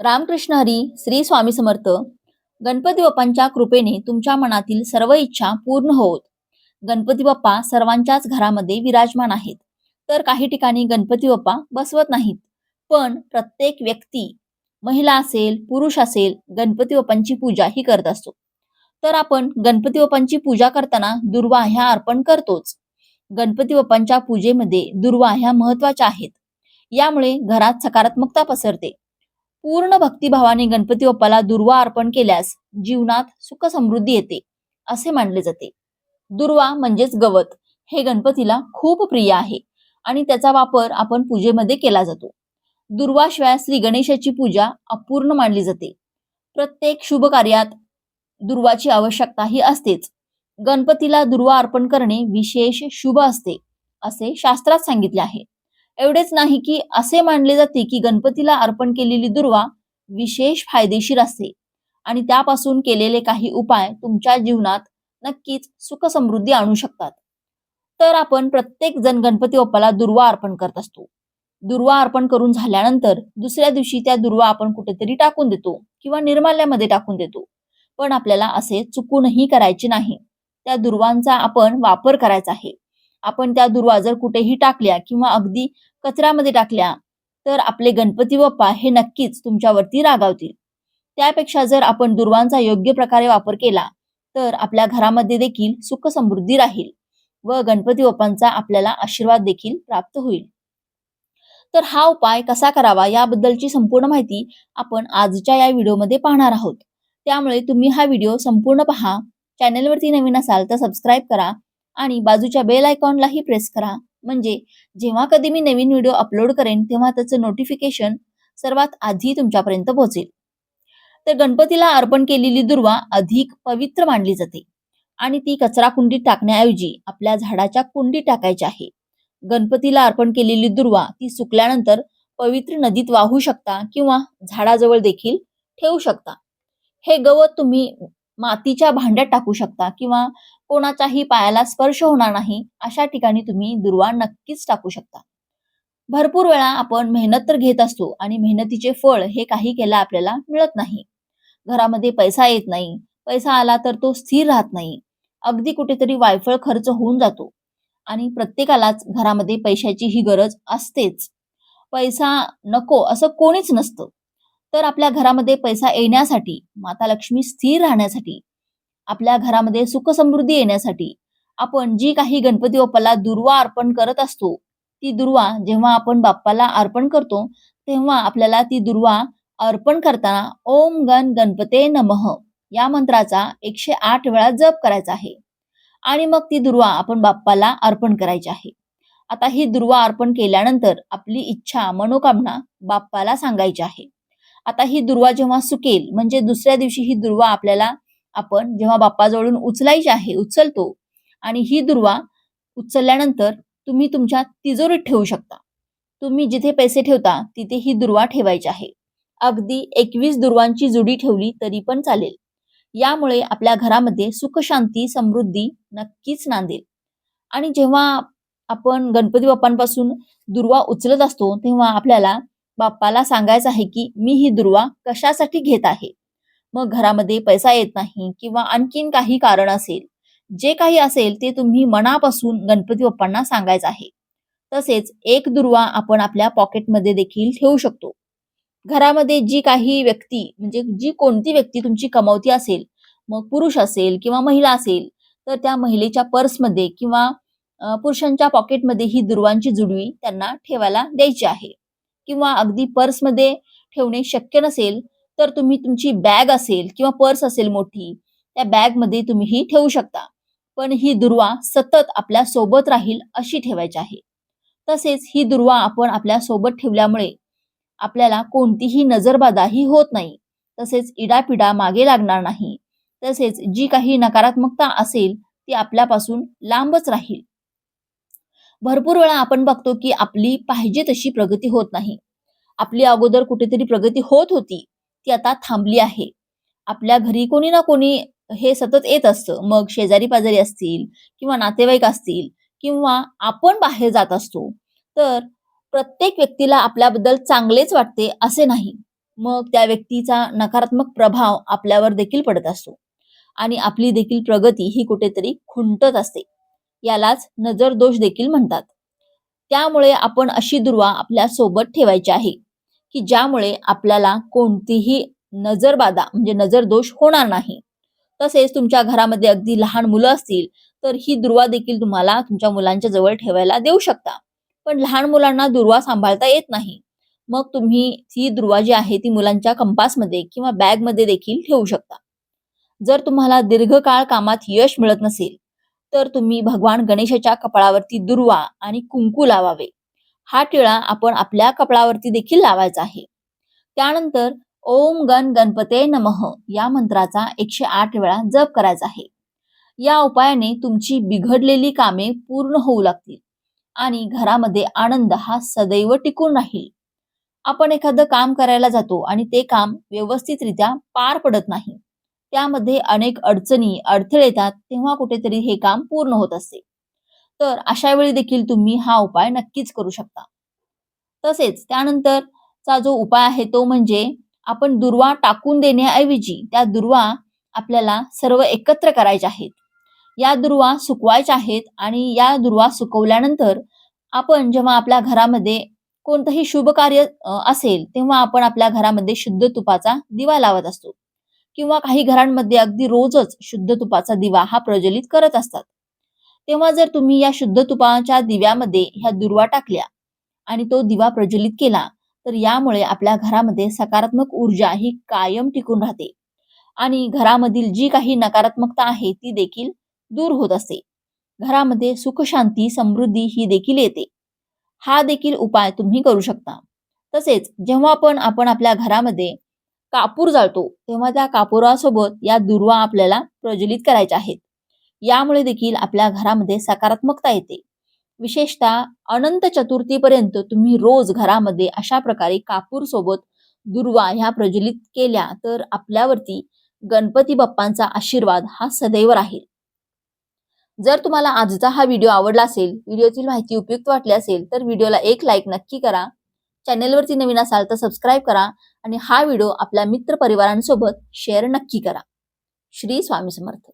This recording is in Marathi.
रामकृष्ण हरी श्री स्वामी समर्थ. गणपती बाप्पांच्या कृपेने तुमच्या मनातील सर्व इच्छा पूर्ण होत. गणपती बाप्पा सर्वांच्याच घरामध्ये विराजमान आहेत. तर काही ठिकाणी गणपती बाप्पा बसवत नाहीत. पण प्रत्येक व्यक्ती महिला असेल पुरुष असेल गणपती बाप्पांची पूजा ही करत असतो. तर आपण गणपती बाप्पांची पूजा करताना दुर्वा ह्या अर्पण करतोच. गणपती बाप्पांच्या पूजेमध्ये दुर्वा ह्या महत्त्वाच्या आहेत. यामुळे घरात सकारात्मकता पसरते. पूर्ण भक्तिभावाने गणपती बाप्पाला दुर्वा अर्पण केल्यास जीवनात सुख समृद्धी येते असे मानले जाते. दुर्वा म्हणजेच गवत हे गणपतीला खूप प्रिय आहे आणि त्याचा वापर आपण पूजेमध्ये केला जातो. दुर्वाशिवाय श्री गणेशाची पूजा अपूर्ण मानली जाते. प्रत्येक शुभ कार्यात दुर्वाची आवश्यकता ही असतेच. गणपतीला दुर्वा अर्पण करणे विशेष शुभ असते असे शास्त्रात सांगितले आहे. एवढेच नाही की असे मानले जाते की गणपतीला अर्पण केलेली दुर्वा विशेष फायदेशीर असते. आणि त्यापासून केलेले काही उपाय तुमच्या जीवनात नक्कीच सुख समृद्धी आणू शकतात. तर आपण प्रत्येक जण गणपती बाप्पाला दुर्वा अर्पण करत असतो. दुर्वा अर्पण करून झाल्यानंतर दुसऱ्या दिवशी त्या दुर्वा आपण कुठेतरी टाकून देतो किंवा निर्माल्यामध्ये टाकून देतो. पण आपल्याला असे चुकूनही करायचे नाही. त्या दुर्वांचा आपण वापर करायचा आहे. आपण त्या दुर्वा जर कुठेही टाकल्या किंवा अगदी कचऱ्यामध्ये टाकल्या तर आपले गणपती बाप्पा हे नक्कीच तुमच्यावरती रागावतील. त्यापेक्षा जर आपण दुर्वांचा योग्य प्रकारे वापर केला तर आपल्या घरामध्ये देखील सुख समृद्धी राहील व गणपती बाप्पांचा आपल्याला आशीर्वाद देखील प्राप्त होईल. तर हा उपाय कसा करावा याबद्दलची संपूर्ण माहिती आपण आजच्या या व्हिडिओमध्ये पाहणार आहोत. त्यामुळे तुम्ही हा व्हिडिओ संपूर्ण पहा. चॅनेलवरती नवीन असाल तर सबस्क्राईब करा. आणि बाजूच्या बेल आयकॉनलाही प्रेस करा. म्हणजे जेव्हा कधी मी नवीन व्हिडिओ अपलोड करेन तेव्हा त्याचं नोटिफिकेशन सर्वात आधी तुमच्यापर्यंत पोहोचेल. तर गणपतीला अर्पण केलेली दुर्वा अधिक पवित्र मानली जाते. आणि ती कचरा कुंडीत टाकण्याऐवजी आपल्या झाडाच्या कुंडीत टाकायची आहे. गणपतीला अर्पण केलेली दुर्वा ती सुकल्यानंतर पवित्र नदीत वाहू शकता किंवा झाडाजवळ देखील ठेवू शकता. हे गवत तुम्ही मातीच्या भांड्यात टाकू शकता किंवा कोणाच्याही पायाला स्पर्श होणार नाही अशा ठिकाणी तुम्ही दुर्वा नक्कीच टाकू शकता. भरपूर वेळा आपण मेहनत तर घेत असतो आणि मेहनतीचे फळ हे काही केलं आपल्याला मिळत नाही. घरामध्ये पैसा येत नाही पैसा आला तर तो स्थिर राहत नाही. अगदी कुठेतरी वायफळ खर्च होऊन जातो आणि प्रत्येकालाच घरामध्ये पैशाची ही गरज असतेच. पैसा नको असं कोणीच नसतं. तर आपल्या घरामध्ये पैसा येण्यासाठी माता लक्ष्मी स्थिर राहण्यासाठी आपल्या घरामध्ये सुख समृद्धी येण्यासाठी आपण जी काही गणपती बाप्पाला दुर्वा अर्पण करत असतो ती दुर्वा जेव्हा आपण बाप्पाला अर्पण करतो तेव्हा आपल्याला ती दुर्वा अर्पण करताना ओम गण गणपते नमः या मंत्राचा एकशे आठ वेळा जप करायचा आहे. आणि मग ती दुर्वा आपण बाप्पाला अर्पण करायची आहे. आता ही दुर्वा अर्पण केल्यानंतर आपली इच्छा मनोकामना बाप्पाला सांगायची आहे. आता ही दुर्वा जेव्हा सुकेल म्हणजे दुसऱ्या दिवशी ही दुर्वा आपल्याला आपण जेव्हा बाप्पाजवळून उचलायची आहे उचलतो आणि ही दुर्वा उचलल्यानंतर तुम्ही तुमच्या तिजोरीत ठेवू शकता. तुम्ही जिथे पैसे ठेवता तिथे ही दुर्वा ठेवायची आहे. अगदी एकवीस दुर्वांची जुडी ठेवली तरी पण चालेल. यामुळे आपल्या घरामध्ये सुखशांती समृद्धी नक्कीच नांदेल. आणि जेव्हा आपण गणपती बाप्पांपासून दुर्वा उचलत असतो तेव्हा आपल्याला बाप्पाला सांगायचं आहे की मी ही दुर्वा कशासाठी घेत आहे? मग घरामध्ये पैसा येत नाही किंवा आणखीन काही कारण असेल. जे काही असेल ते तुम्ही मनापासून गणपती बाप्पांना सांगायचं आहे. तसेच एक दुर्वा आपण आपल्या पॉकेटमध्ये देखील ठेवू शकतो. घरामध्ये जी काही व्यक्ती म्हणजे जी कोणती व्यक्ती तुमची कमावती असेल मग पुरुष असेल किंवा महिला असेल तर त्या महिलेच्या पर्समध्ये किंवा पुरुषांच्या पॉकेटमध्ये ही दुर्वांची जुडवी त्यांना ठेवायला द्यायची आहे. किंवा अगदी पर्समध्ये ठेवणे शक्य नसेल तर तुम्ही तुमची बॅग असेल किंवा पर्स असेल मोठी त्या बॅगमध्ये तुम्ही ही ठेवू शकता. पण ही दुर्वा सतत आपल्यासोबत राहील अशी ठेवायची आहे. तसेच ही दुर्वा आपण आपल्यासोबत ठेवल्यामुळे आपल्याला कोणतीही नजरबाधाही होत नाही. तसेच इडापिडा मागे लागणार नाही. तसेच जी काही नकारात्मकता असेल ती आपल्यापासून लांबच राहील. भरपूर वेळा आपण बघतो की आपली पाहिजे तशी प्रगती होत नाही. आपली अगोदर कुठेतरी प्रगती होत होती ती आता थांबली आहे. आपल्या घरी कोणी ना कोणी हे सतत येत असतं. मग शेजारी पाजारी असतील किंवा नातेवाईक असतील किंवा आपण बाहेर जात असतो तर प्रत्येक व्यक्तीला आपल्याबद्दल चांगलेच वाटते असे नाही. मग त्या व्यक्तीचा नकारात्मक प्रभाव आपल्यावर देखील पडत असतो. आणि आपली देखील प्रगती ही कुठेतरी खुंटत असते. यालाच नजर दोष देखील म्हणतात. त्यामुळे आपण अशी दुर्वा आपल्यासोबत ठेवायची आहे की ज्यामुळे आपल्याला कोणतीही नजरबाधा म्हणजे नजर दोष होणार नाही. तसेच तुमच्या घरामध्ये अगदी लहान मुलं असतील तर ही दुर्वा देखील तुम्हाला तुमच्या मुलांच्या जवळ ठेवायला देऊ शकता. पण लहान मुलांना दुर्वा सांभाळता येत नाही. मग तुम्ही ही दुर्वा जी आहे ती मुलांच्या कंपासमध्ये किंवा बॅगमध्ये देखील ठेवू शकता. जर तुम्हाला दीर्घकाळ कामात यश मिळत नसेल तर तुम्ही भगवान गणेशाच्या कपाळावरती दुर्वा आणि कुंकू लावावे. हा टिळा आपण आपल्या कपाळावरती देखील लावायचा आहे. त्यानंतर ओम गण गणपते नमः या मंत्राचा एकशे आठ वेळा जप करायचा आहे. या उपायाने तुमची बिघडलेली कामे पूर्ण होऊ लागतील आणि घरामध्ये आनंद हा सदैव टिकून राहील. आपण एखादं काम करायला जातो आणि ते काम व्यवस्थितरित्या पार पडत नाही. त्यामध्ये अनेक अडचणी अडथळे येतात तेव्हा कुठेतरी हे काम पूर्ण होत असते. तर अशा वेळी देखील तुम्ही हा उपाय नक्कीच करू शकता. तसेच त्यानंतरचा जो उपाय आहे तो म्हणजे आपण दुर्वा टाकून देण्याऐवजी त्या दुर्वा आपल्याला सर्व एकत्र करायच्या आहेत. या दुर्वा सुकवायच्या आहेत आणि या दुर्वा सुकवल्यानंतर आपण जेव्हा आपल्या घरामध्ये कोणतंही शुभ कार्य असेल तेव्हा आपण आपल्या घरामध्ये शुद्ध तुपाचा दिवा लावत असतो. किंवा काही घरांमध्ये अगदी रोजच शुद्ध तुपाचा दिवा हा प्रज्वलित करत असतात. तेव्हा जर तुम्ही या शुद्ध तुपाच्या दिव्यामध्ये ह्या दुर्वा टाकल्या आणि तो दिवा प्रज्वलित केला तर यामुळे आपल्या घरामध्ये सकारात्मक ऊर्जा ही कायम टिकून राहते आणि घरामधील जी काही नकारात्मकता आहे ती देखील दूर होत असते. घरामध्ये सुखशांती समृद्धी ही देखील येते. हा देखील उपाय तुम्ही करू शकता. तसेच जेव्हा पण आपण आपल्या घरामध्ये कापूर जाळतो तेव्हा त्या कापुरासोबत या दुर्वा आपल्याला प्रज्वलित करायच्या आहेत. यामुळे देखील आपल्या घरामध्ये सकारात्मकता येते. विशेषतः अनंत चतुर्थीपर्यंत तुम्ही रोज घरामध्ये अशा प्रकारे कापूर सोबत दुर्वा ह्या प्रज्वलित केल्या तर आपल्यावरती गणपती बाप्पांचा आशीर्वाद हा सदैव राहील. जर तुम्हाला आजचा हा व्हिडिओ आवडला असेल व्हिडिओतील माहिती उपयुक्त वाटली असेल तर व्हिडिओला एक लाईक नक्की करा. चॅनेलवरती नवीन असाल तर सबस्क्राईब करा आणि हा व्हिडिओ आपल्या मित्र परिवारांसोबत शेअर नक्की करा. श्री स्वामी समर्थ.